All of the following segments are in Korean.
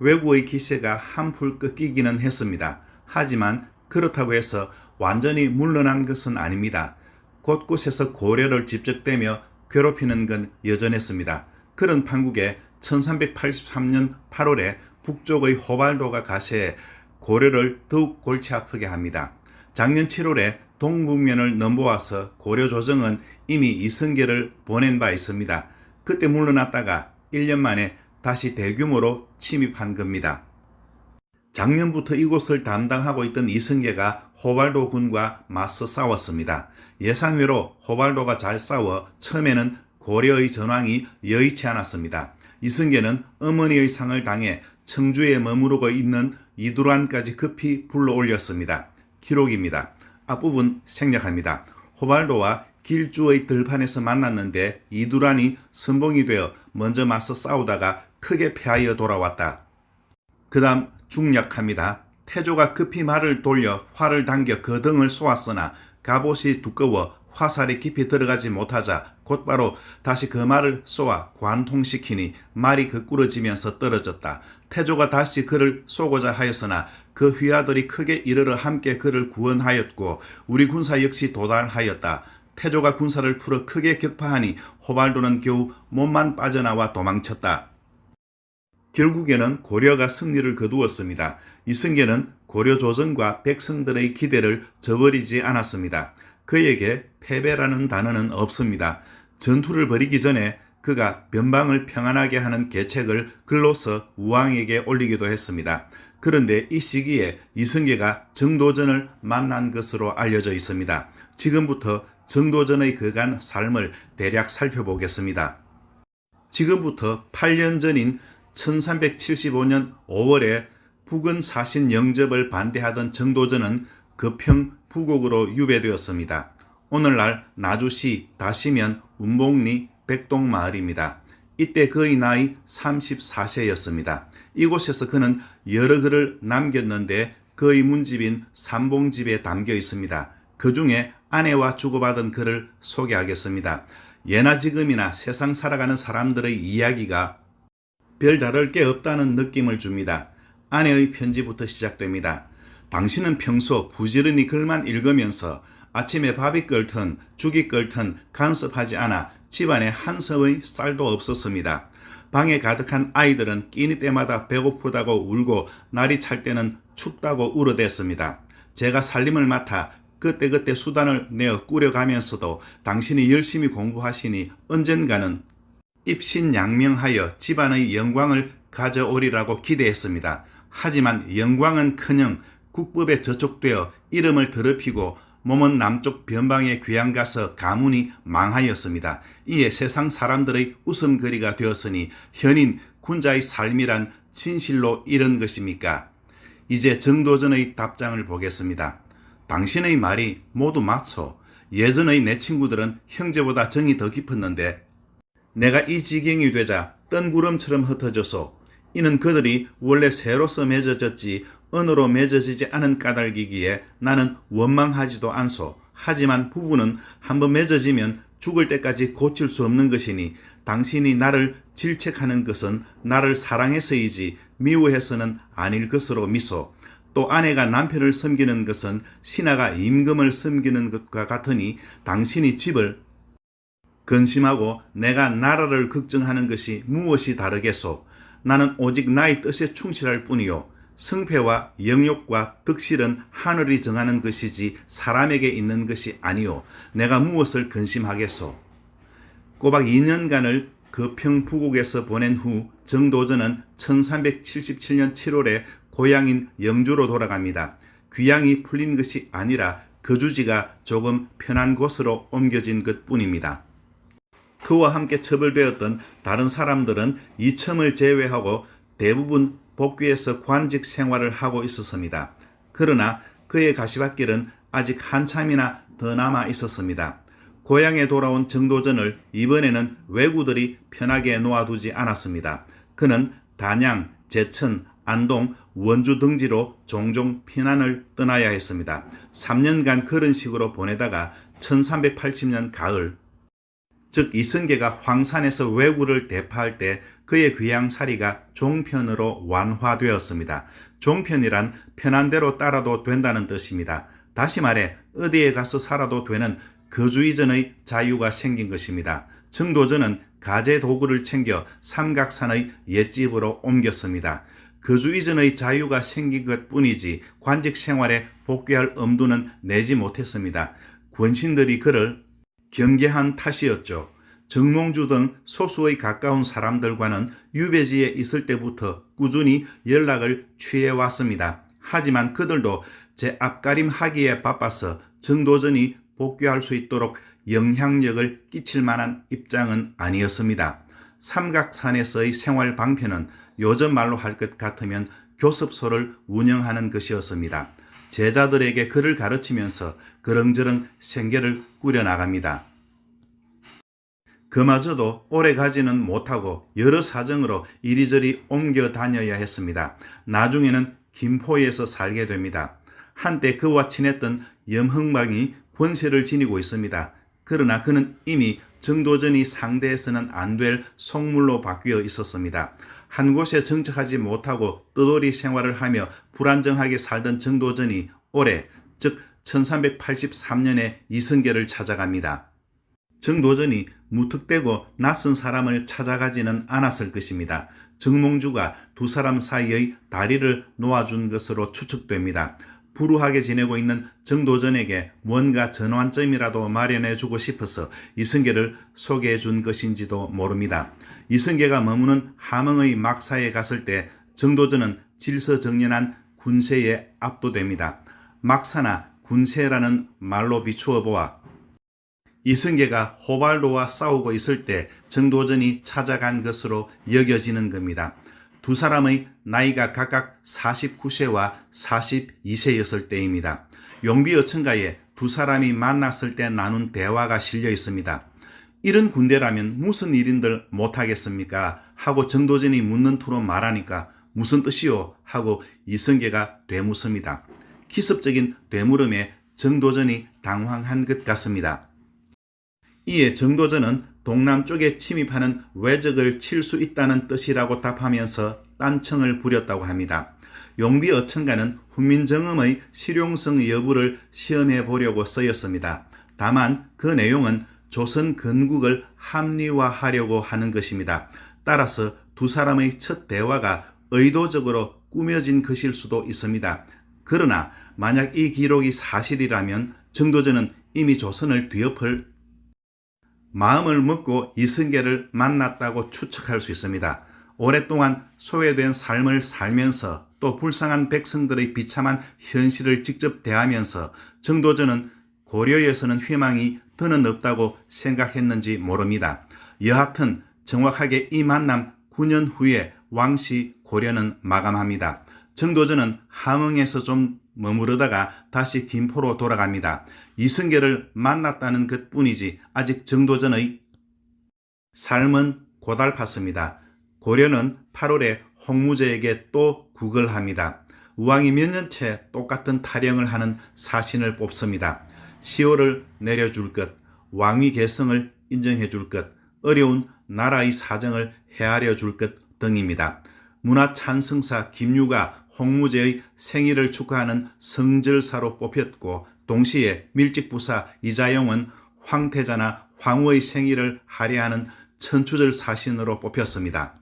왜구의 기세가 한풀 꺾이기는 했습니다. 하지만 그렇다고 해서 완전히 물러난 것은 아닙니다. 곳곳에서 고려를 집적대며 괴롭히는 건 여전했습니다. 그런 판국에 1383년 8월에 북쪽의 호발도가 가세해 고려를 더욱 골치 아프게 합니다. 작년 7월에 동북면을 넘보아서 고려 조정은 이미 이승계를 보낸 바 있습니다. 그때 물러났다가 1년 만에 다시 대규모로 침입한 겁니다. 작년부터 이곳을 담당하고 있던 이승계가 호발도 군과 맞서 싸웠습니다. 예상외로 호발도가 잘 싸워 처음에는 고려의 전황이 여의치 않았습니다. 이승계는 어머니의 상을 당해 청주에 머무르고 있는 이두란까지 급히 불러올렸습니다. 기록입니다. 앞부분 생략합니다. 호발도와 길주의 들판에서 만났는데 이두란이 선봉이 되어 먼저 맞서 싸우다가 크게 패하여 돌아왔다. 그 다음 중략합니다. 태조가 급히 말을 돌려 활을 당겨 그 등을 쏘았으나 갑옷이 두꺼워 화살이 깊이 들어가지 못하자 곧바로 다시 그 말을 쏘아 관통시키니 말이 거꾸러지면서 떨어졌다. 태조가 다시 그를 쏘고자 하였으나 그 휘하들이 크게 이르러 함께 그를 구원하였고 우리 군사 역시 도달하였다. 태조가 군사를 풀어 크게 격파하니 호발도는 겨우 몸만 빠져나와 도망쳤다. 결국에는 고려가 승리를 거두었습니다. 이승계는 고려 조정과 백성들의 기대를 저버리지 않았습니다. 그에게 패배라는 단어는 없습니다. 전투를 벌이기 전에 그가 변방을 평안하게 하는 계책을 글로써 우왕에게 올리기도 했습니다. 그런데 이 시기에 이승계가 정도전을 만난 것으로 알려져 있습니다. 지금부터 정도전의 그간 삶을 대략 살펴보겠습니다. 지금부터 8년 전인 1375년 5월에 북은 사신 영접을 반대하던 정도전은 급형 부곡으로 유배되었습니다. 오늘날 나주시 다시면 운봉리 백동마을입니다. 이때 그의 나이 34세였습니다. 이곳에서 그는 여러 글을 남겼는데 그의 문집인 삼봉집에 담겨 있습니다. 그 중에 아내와 주고받은 글을 소개하겠습니다. 예나 지금이나 세상 살아가는 사람들의 이야기가 별다를 게 없다는 느낌을 줍니다. 아내의 편지부터 시작됩니다. 당신은 평소 부지런히 글만 읽으면서 아침에 밥이 끓든 죽이 끓든 간섭하지 않아 집안에 한 섬의 쌀도 없었습니다. 방에 가득한 아이들은 끼니 때마다 배고프다고 울고 날이 찰 때는 춥다고 울어댔습니다. 제가 살림을 맡아 그때그때 수단을 내어 꾸려가면서도 당신이 열심히 공부하시니 언젠가는 입신양명하여 집안의 영광을 가져오리라고 기대했습니다. 하지만 영광은커녕 국법에 저촉되어 이름을 더럽히고 몸은 남쪽 변방에 귀양 가서 가문이 망하였습니다. 이에 세상 사람들의 웃음거리가 되었으니 현인 군자의 삶이란 진실로 이런 것입니까? 이제 정도전의 답장을 보겠습니다. 당신의 말이 모두 맞소. 예전의 내 친구들은 형제보다 정이 더 깊었는데 내가 이 지경이 되자 뜬구름처럼 흩어져서 이는 그들이 원래 새로서 맺어졌지 언어로 맺어지지 않은 까닭이기에 나는 원망하지도 않소. 하지만 부부는 한번 맺어지면 죽을 때까지 고칠 수 없는 것이니 당신이 나를 질책하는 것은 나를 사랑해서이지 미워해서는 아닐 것으로 미소. 또 아내가 남편을 섬기는 것은 신하가 임금을 섬기는 것과 같으니 당신이 집을 근심하고 내가 나라를 걱정하는 것이 무엇이 다르겠소? 나는 오직 나의 뜻에 충실할 뿐이요. 성패와 영욕과 득실은 하늘이 정하는 것이지 사람에게 있는 것이 아니요. 내가 무엇을 근심하겠소? 꼬박 2년간을 거평 부국에서 보낸 후 정도전은 1377년 7월에 고향인 영주로 돌아갑니다. 귀향이 풀린 것이 아니라 거주지가 조금 편한 곳으로 옮겨진 것 뿐입니다. 그와 함께 처벌되었던 다른 사람들은 이첨을 제외하고 대부분 복귀해서 관직 생활을 하고 있었습니다. 그러나 그의 가시밭길은 아직 한참이나 더 남아 있었습니다. 고향에 돌아온 정도전을 이번에는 왜구들이 편하게 놓아두지 않았습니다. 그는 단양, 제천, 안동, 원주 등지로 종종 피난을 떠나야 했습니다. 3년간 그런 식으로 보내다가 1380년 가을 즉 이승계가 황산에서 왜구를 대파할 때 그의 귀양살이가 종편으로 완화되었습니다. 종편이란 편한 대로 따라도 된다는 뜻입니다. 다시 말해 어디에 가서 살아도 되는 거주 이전의 자유가 생긴 것입니다. 정도전은 가재 도구를 챙겨 삼각산의 옛집으로 옮겼습니다. 거주 이전의 자유가 생긴 것 뿐이지 관직 생활에 복귀할 엄두는 내지 못했습니다. 권신들이 그를 경계한 탓이었죠. 정몽주 등 소수의 가까운 사람들과는 유배지에 있을 때부터 꾸준히 연락을 취해왔습니다. 하지만 그들도 제 앞가림 하기에 바빠서 정도전이 복귀할 수 있도록 영향력을 끼칠 만한 입장은 아니었습니다. 삼각산에서의 생활 방편은 요즘 말로 할 것 같으면 교습소를 운영하는 것이었습니다. 제자들에게 글을 가르치면서 그렁저렁 생계를 꾸려나갑니다. 그마저도 오래 가지는 못하고 여러 사정으로 이리저리 옮겨 다녀야 했습니다. 나중에는 김포에서 살게 됩니다. 한때 그와 친했던 염흥방이 권세를 지니고 있습니다. 그러나 그는 이미 정도전이 상대해서는 안 될 속물로 바뀌어 있었습니다. 한 곳에 정착하지 못하고 떠돌이 생활을 하며 불안정하게 살던 정도전이 올해 즉 1383년에 이승계를 찾아갑니다. 정도전이 무턱대고 낯선 사람을 찾아가지는 않았을 것입니다. 정몽주가 두 사람 사이의 다리를 놓아준 것으로 추측됩니다. 불우하게 지내고 있는 정도전에게 뭔가 전환점이라도 마련해 주고 싶어서 이승계를 소개해 준 것인지도 모릅니다. 이승계가 머무는 함흥의 막사에 갔을 때 정도전은 질서정연한 군세에 압도됩니다. 막사나 군세라는 말로 비추어 보아 이승계가 호발도와 싸우고 있을 때 정도전이 찾아간 것으로 여겨지는 겁니다. 두 사람의 나이가 각각 49세와 42세였을 때입니다. 용비어천가에 두 사람이 만났을 때 나눈 대화가 실려 있습니다. 이런 군대라면 무슨 일인들 못하겠습니까? 하고 정도전이 묻는 투로 말하니까 무슨 뜻이요? 하고 이승계가 되묻습니다. 기습적인 되물음에 정도전이 당황한 것 같습니다. 이에 정도전은 동남쪽에 침입하는 외적을 칠 수 있다는 뜻이라고 답하면서 딴청을 부렸다고 합니다. 용비 어천가는 훈민정음의 실용성 여부를 시험해 보려고 쓰였습니다. 다만 그 내용은 조선 건국을 합리화하려고 하는 것입니다. 따라서 두 사람의 첫 대화가 의도적으로 꾸며진 것일 수도 있습니다. 그러나 만약 이 기록이 사실이라면 정도전은 이미 조선을 뒤엎을 마음을 먹고 이승계를 만났다고 추측할 수 있습니다. 오랫동안 소외된 삶을 살면서 또 불쌍한 백성들의 비참한 현실을 직접 대하면서 정도전은 고려에서는 희망이 더는 없다고 생각했는지 모릅니다. 여하튼 정확하게 이 만남 9년 후에 왕시 고려는 마감합니다. 정도전은 함흥에서 좀 머무르다가 다시 김포로 돌아갑니다. 이승계를 만났다는 것 뿐이지 아직 정도전의 삶은 고달팠습니다. 고려는 8월에 홍무제에게 또 구걸합니다. 우왕이 몇 년째 똑같은 타령을 하는 사신을 뽑습니다. 시효를 내려줄 것, 왕위 계승을 인정해 줄 것, 어려운 나라의 사정을 헤아려 줄 것 등입니다. 문화 찬성사 김유가 홍무제의 생일을 축하하는 성절사로 뽑혔고 동시에 밀직부사 이자용은 황태자나 황후의 생일을 할애하는 천추절 사신으로 뽑혔습니다.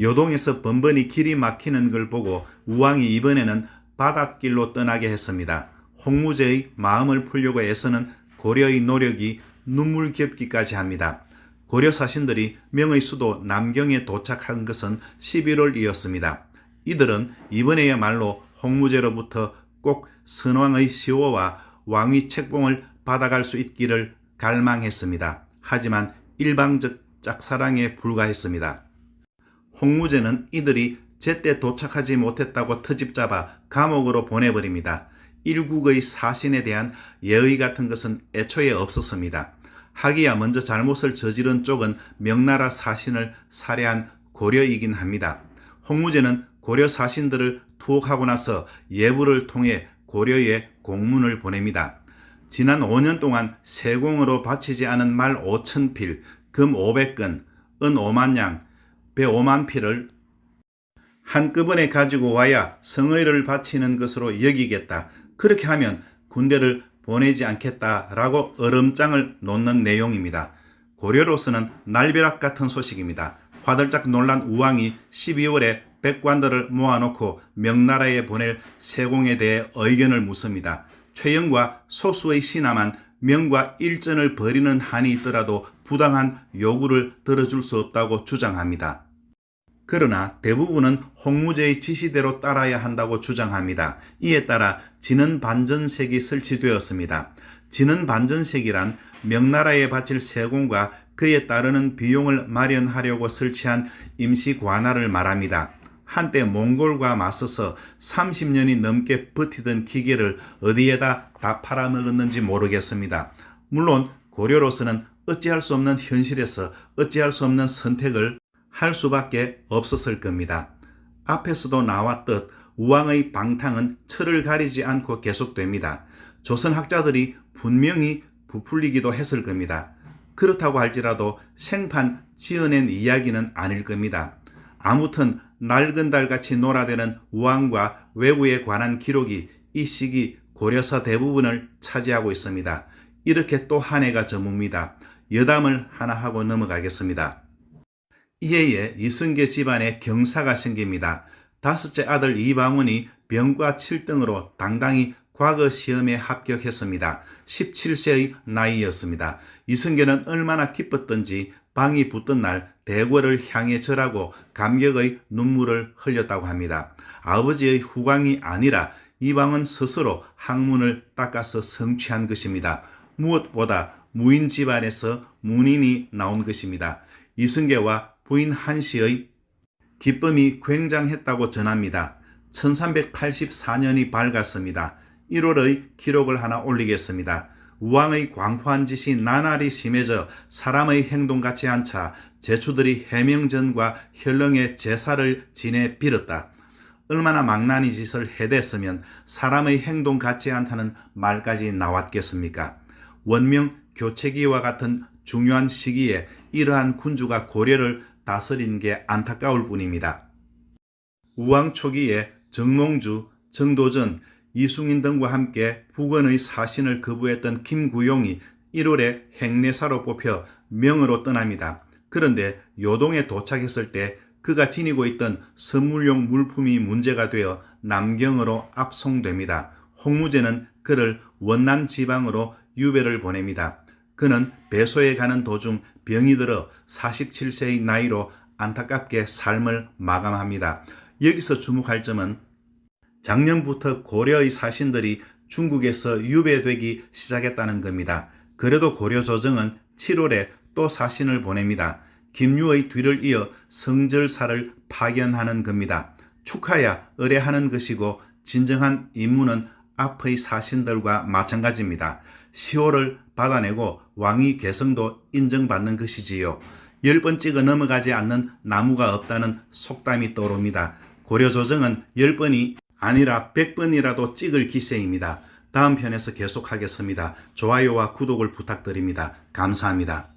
요동에서 번번이 길이 막히는 걸 보고 우왕이 이번에는 바닷길로 떠나게 했습니다. 홍무제의 마음을 풀려고 애쓰는 고려의 노력이 눈물겹기까지 합니다. 고려 사신들이 명의 수도 남경에 도착한 것은 11월이었습니다. 이들은 이번에야말로 홍무제로부터 꼭 선왕의 시호와 왕위 책봉을 받아갈 수 있기를 갈망했습니다. 하지만 일방적 짝사랑에 불과했습니다. 홍무제는 이들이 제때 도착하지 못했다고 터집잡아 감옥으로 보내버립니다. 일국의 사신에 대한 예의 같은 것은 애초에 없었습니다. 하기야 먼저 잘못을 저지른 쪽은 명나라 사신을 살해한 고려이긴 합니다. 홍무제는 고려 사신들을 투옥하고 나서 예부를 통해 고려에 공문을 보냅니다. 지난 5년 동안 세공으로 바치지 않은 말 5천 필, 금 500건, 은 5만 양, 105만 피를 한꺼번에 가지고 와야 성의를 바치는 것으로 여기겠다. 그렇게 하면 군대를 보내지 않겠다라고 얼음장을 놓는 내용입니다. 고려로서는 날벼락 같은 소식입니다. 화들짝 놀란 우왕이 12월에 백관들을 모아놓고 명나라에 보낼 세공에 대해 의견을 묻습니다. 최영과 소수의 신하만 명과 일전을 벌이는 한이 있더라도 부당한 요구를 들어줄 수 없다고 주장합니다. 그러나 대부분은 홍무제의 지시대로 따라야 한다고 주장합니다. 이에 따라 지는 반전색이 설치되었습니다. 지는 반전색이란 명나라에 바칠 세공과 그에 따르는 비용을 마련하려고 설치한 임시 관할을 말합니다. 한때 몽골과 맞서서 30년이 넘게 버티던 기계를 어디에다 다 팔아먹었는지 모르겠습니다. 물론 고려로서는 어찌할 수 없는 현실에서 어찌할 수 없는 선택을 할 수밖에 없었을 겁니다. 앞에서도 나왔듯 우왕의 방탕은 철을 가리지 않고 계속됩니다. 조선 학자들이 분명히 부풀리기도 했을 겁니다. 그렇다고 할지라도 생판 지어낸 이야기는 아닐 겁니다. 아무튼 낡은 달같이 놀아대는 우왕과 외구에 관한 기록이 이 시기 고려사 대부분을 차지하고 있습니다. 이렇게 또 한 해가 저뭅니다. 여담을 하나 하고 넘어가겠습니다. 이해에 이승계 집안에 경사가 생깁니다. 다섯째 아들 이방원이 병과 7등으로 당당히 과거 시험에 합격했습니다. 17세의 나이였습니다. 이승계는 얼마나 기뻤던지 방이 붙던 날 대궐을 향해 절하고 감격의 눈물을 흘렸다고 합니다. 아버지의 후광이 아니라 이방은 스스로 학문을 닦아서 성취한 것입니다. 무엇보다 무인 집안에서 문인이 나온 것입니다. 이승계와 부인 한씨의 기쁨이 굉장했다고 전합니다. 1384년이 밝았습니다. 1월의 기록을 하나 올리겠습니다. 우왕의 광포한 짓이 나날이 심해져 사람의 행동같이 않자 제추들이 해명전과 혈령의 제사를 지내 빌었다. 얼마나 망나니 짓을 해댔으면 사람의 행동 같지 않다는 말까지 나왔겠습니까? 원명 교체기와 같은 중요한 시기에 이러한 군주가 고려를 다스린 게 안타까울 뿐입니다. 우왕 초기에 정몽주, 정도전, 이승인 등과 함께 북원의 사신을 거부했던 김구용이 1월에 행내사로 뽑혀 명으로 떠납니다. 그런데 요동에 도착했을 때 그가 지니고 있던 선물용 물품이 문제가 되어 남경으로 압송됩니다. 홍무제는 그를 원난 지방으로 유배를 보냅니다. 그는 배소에 가는 도중 병이 들어 47세의 나이로 안타깝게 삶을 마감합니다. 여기서 주목할 점은 작년부터 고려의 사신들이 중국에서 유배되기 시작했다는 겁니다. 그래도 고려 조정은 7월에 또 사신을 보냅니다. 김유의 뒤를 이어 성절사를 파견하는 겁니다. 축하야 의뢰하는 것이고 진정한 임무는 앞의 사신들과 마찬가지입니다. 시호를 받아내고 왕위 개성도 인정받는 것이지요. 열 번 찍어 넘어가지 않는 나무가 없다는 속담이 떠오릅니다. 고려 조정은 열 번이 아니라 백 번이라도 찍을 기세입니다. 다음 편에서 계속하겠습니다. 좋아요와 구독을 부탁드립니다. 감사합니다.